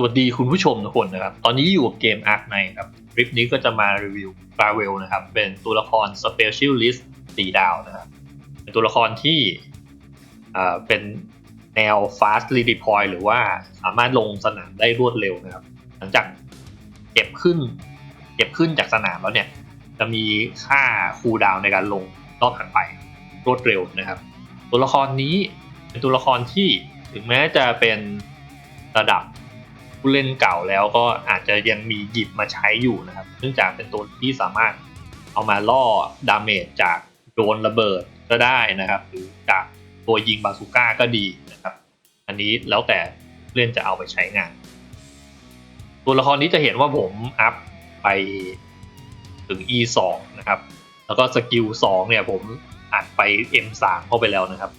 สวัสดีคุณผู้ชมทุกคนนะครับ ตอนนี้อยู่กับเกม Ark ในครับ คลิปนี้ก็จะมารีวิวบราเวลนะครับ เป็นตัวละคร Specialist สีดาวนะครับ เป็นตัวละครที่อ่าเป็นแนว Fast Redeploy หรือว่าสามารถลงสนามได้รวดเร็วนะครับ หลังจากเก็บขึ้น เก็บขึ้นจากสนามแล้วเนี่ย จะมีค่าคูลดาวในการลงรอบถัดไปรวดเร็วนะครับ ตัวละครนี้เป็นตัวละครที่ถึงแม้จะเป็นระดับ ผู้เล่นเก่าแล้วก็อาจจะยังมีหยิบมาใช้อยู่นะครับ เนื่องจากเป็นตัวที่สามารถเอามาล่อดาเมจจากโดนระเบิดก็ได้นะครับ หรือจากตัวยิงบาซูก้าก็ดีนะครับ อันนี้แล้วแต่เล่นจะเอาไปใช้งาน ตัวละครนี้จะเห็นว่าผมอัพไปถึง E 2นะครับ แล้วก็สกิล2เนี่ยผมอัดไป M 3เข้าไปแล้วนะครับ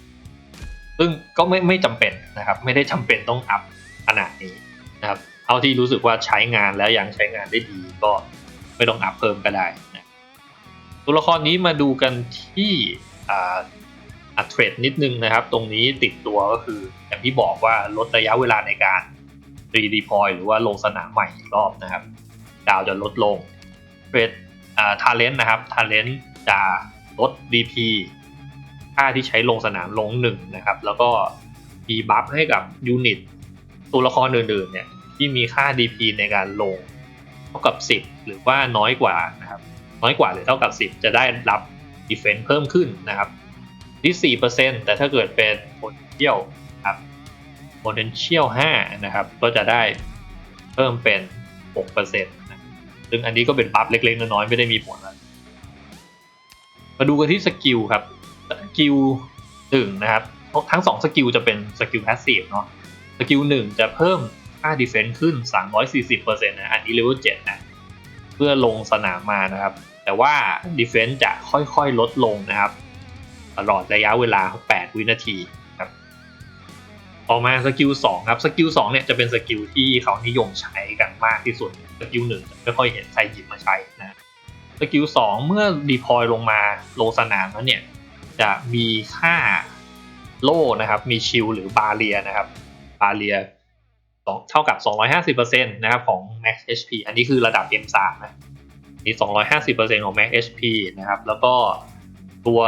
ซึ่งก็ไม่ไม่จำเป็นนะครับ ไม่ได้จำเป็นต้องอัพขนาดนี้ นะครับเท่าที่รู้สึกว่าใช้งานแล้วยังใช้งานได้ดีก็ไม่ต้องอัพเพิ่มก็ได้นะตัวละครนี้มาดูกันที่อ่าอัดเทรดนิดนึงนะครับ ตรงนี้ติดตัวก็คืออย่างที่บอกว่าลดระยะเวลาในการรีดีพอยหรือว่าลงสนามใหม่อีกรอบนะครับ ดาวจะลดลงเทรดทาเลนต์นะครับทาเลนต์จะลด DP ค่าที่ใช้ลงสนามลงหนึ่งนะครับ แล้วก็มีบัฟให้กับยูนิต ตัวละครอื่นๆเนี่ยที่มีค่า DP ในการลงเท่ากับ 10 หรือว่าน้อยกว่านะครับน้อยกว่าหรือเท่ากับ 10 จะได้รับ Defense เพิ่มขึ้นนะครับที่4%แต่ถ้าเกิดเป็น Potential ครับ Potential 5นะครับก็จะได้เพิ่มเป็น6%นะซึ่งอันนี้ก็เป็นบัฟเล็กๆน้อยๆไม่ได้มีผลอะไรมาดูกันที่สกิลครับสกิลหนึ่งนะครับ ทั้งสองสกิลจะเป็นสกิลแพสซีฟเนาะ สกิลหนึ่งจะเพิ่มค่าดีเฟนซ์ขึ้น 340%นะ อันนี้เลเวล7นะ เพื่อลงสนามมานะครับ แต่ว่าดีเฟนซ์จะค่อยๆ ลดลงนะครับ ตลอดระยะเวลา 8 วินาทีครับต่อมาสกิล2ครับ สกิล2เนี่ยจะเป็นสกิลที่เขานิยมใช้กันมากที่สุด สกิลหนึ่งจะไม่ค่อยเห็นใครหยิบมาใช้นะสกิล2เมื่อดีพอยลงมาลงสนามแล้วเนี่ย จะมีค่าโล่นะครับ มีชิลหรือบาเรียนะครับ บาเรียเท่ากับ 250%นะครับของ max HP อันนี้คือระดับ M3 นะมี250%ของ max HP นะครับ แล้วก็ตัว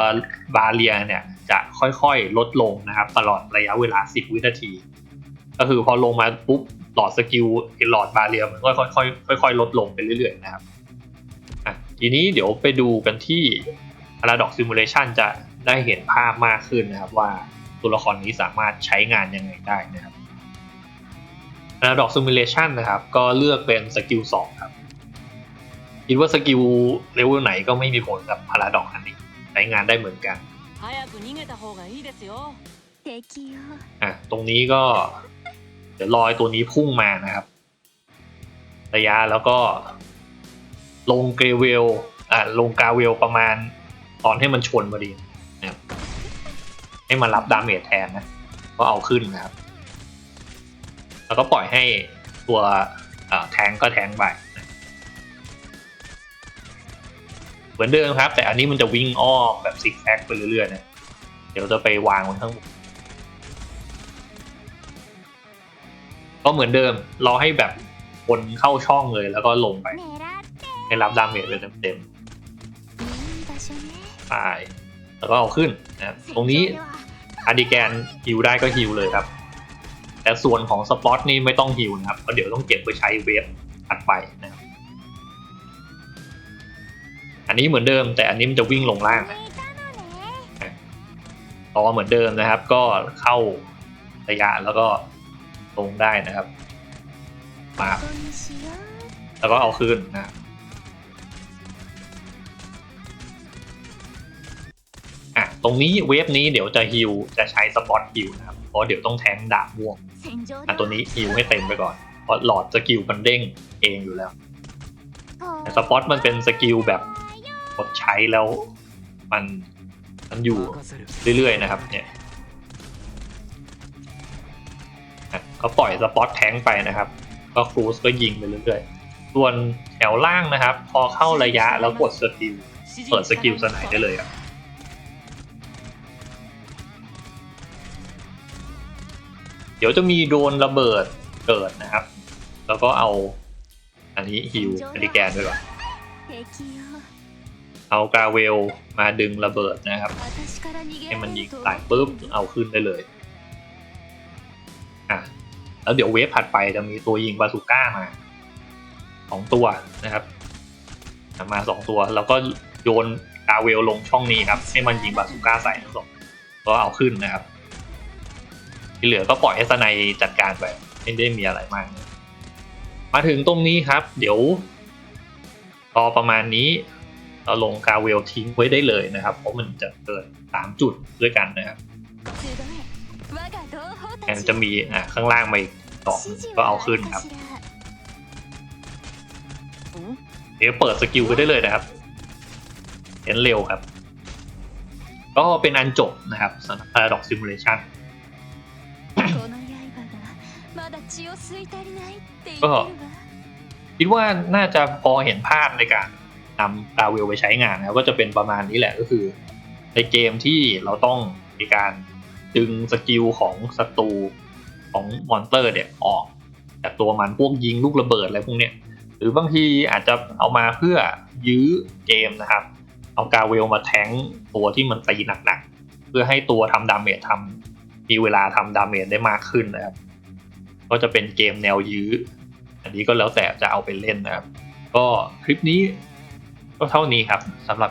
บาเรียเนี่ยจะค่อยๆ ลดลงนะครับ ตลอดระยะเวลา 10 วินาที ก็คือพอลงมาปุ๊บหลอดสกิลหลอดบาเรียมันก็ค่อยๆค่อยๆ ลดลงไปเรื่อยๆนะครับอะทีนี้เดี๋ยวไปดูกันที่ Paradox Simulation จะได้เห็นภาพมากขึ้นนะครับว่าตัวละครนี้สามารถใช้งานยังไงได้นะครับ นะดอก simulation นะครับ ก็เลือกเป็นสกิลสองครับ คิดว่าสกิลเลเวลไหนก็ไม่มีผลกับพาราดอกอันนี้ใช้งานได้เหมือนกันอะตรงนี้ก็ เดี๋ยวลอยตัวนี้พุ่งมานะครับ ระยะแล้วก็ลงเกรเวลอะลงกาเวลประมาณตอนให้มันชนพอดีนะครับให้มันรับดาเมจแทนนะ ก็เอาขึ้นนะครับ แล้วก็ปล่อยให้ตัวแทงก็แทงไปเหมือนเดิมครับ แต่อันนี้มันจะวิ่งอ้อมแบบซิกแซกไปเรื่อยๆนะเดี๋ยวจะไปวางบนข้างบนก็เหมือนเดิมรอให้แบบคนเข้าช่องเลยแล้วก็ลงไปให้รับดาเมจเต็มๆไปแล้วก็เอาขึ้นนะตรงนี้อาร์ดีแกนฮิวได้ก็ฮิวเลยครับ แต่ส่วนของสปอตนี่ไม่ต้องฮิวนะครับเพราะเดี๋ยวต้องเก็บไปใช้เวฟถัดไปนะครับอันนี้เหมือนเดิม แต่อันนี้มันจะวิ่งลงล่างนะต่อเหมือนเดิมนะครับ ก็เข้าระยะแล้วก็ลงได้นะครับมาแล้วก็เอาคืนนะครับ ตรงนี้เวฟนี้เดี๋ยวจะฮิวจะใช้สปอตฮิวนะครับเพราะเดี๋ยวต้องแทงดาบม่วงอันตัวนี้ฮิวให้เต็มไปก่อนเพราะหลอดสกิลมันเด้งเองอยู่แล้วแต่สปอตมันเป็นสกิลแบบกดใช้แล้วมันมันอยู่เรื่อยๆนะครับเนี่ยก็ปล่อยสปอตแทงไปนะครับ ก็ครูสก็ยิงไปเรื่อยๆส่วนแถวล่างนะครับ พอเข้าระยะแล้วกดสกิลเปิดสกิลสไนได้เลยครับ ดี๋ยวจะมีโดนระเบิดเกิดนะครับ แล้วก็เอาอันนี้ฮิวอริแกนด้วยก่อเอากาเวลมาดึงระเบิดนะครับ ให้มันยิงตายปุ๊บเอาขึ้นได้เลยอะแล้วเดี๋ยวเวฟถัดไปจะมีตัวยิงบาสูก้ามาสองตัวนะครับมาสองตัวแล้วก็โยนกาเวลลงช่องนี้ครับ ให้มันยิงบาสูก้าใส่ทั้งสองก็เอาขึ้นนะครับ ที่เหลือก็ปล่อยให้สไนจัดการไปไม่ได้มีอะไรมาก มาถึงตรงนี้ครับ เดี๋ยวพอประมาณนี้ เราลงกาเวลทิ้งไว้ได้เลยนะครับ เพราะมันจะเกิดสามจุดด้วยกันนะครับแอนจะมีอะข้างล่างมาอีกสองก็เอาขึ้นครับ เดี๋ยวเปิดสกิลไปได้เลยนะครับเห็นเร็วครับ ก็เป็นอันจบนะครับสำหรับ Paradox Simulation ก็คิดว่าน่าจะพอเห็นภาพในการนำกาเวลไปใช้งานนะครับก็จะเป็นประมาณนี้แหละก็คือ ในเกมที่เราต้องมีการดึงสกิลของศัตรูของมอนเตอร์เนี่ยออกจากตัวมันพวกยิงลูกระเบิดอะไรพวกเนี้ยหรือบางทีอาจจะเอามาเพื่อยื้อเกมนะครับ เอากาเวลมาแทงตัวที่มันตีหนักๆ เพื่อให้ตัวทำดาเมจทำมีเวลาทำดาเมจได้มากขึ้นนะครับ ก็จะเป็นเกมแนวยื้อ อันนี้ก็แล้วแต่จะเอาไปเล่นนะครับ ก็คลิปนี้ก็เท่านี้ครับสำหรับ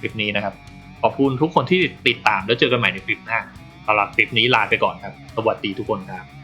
คลิปนี้นะครับ ขอบคุณทุกคนที่ติดตามแล้วเจอกันใหม่ในคลิปหน้าสำหรับคลิปนี้ลาไปก่อนครับ สวัสดีทุกคนครับ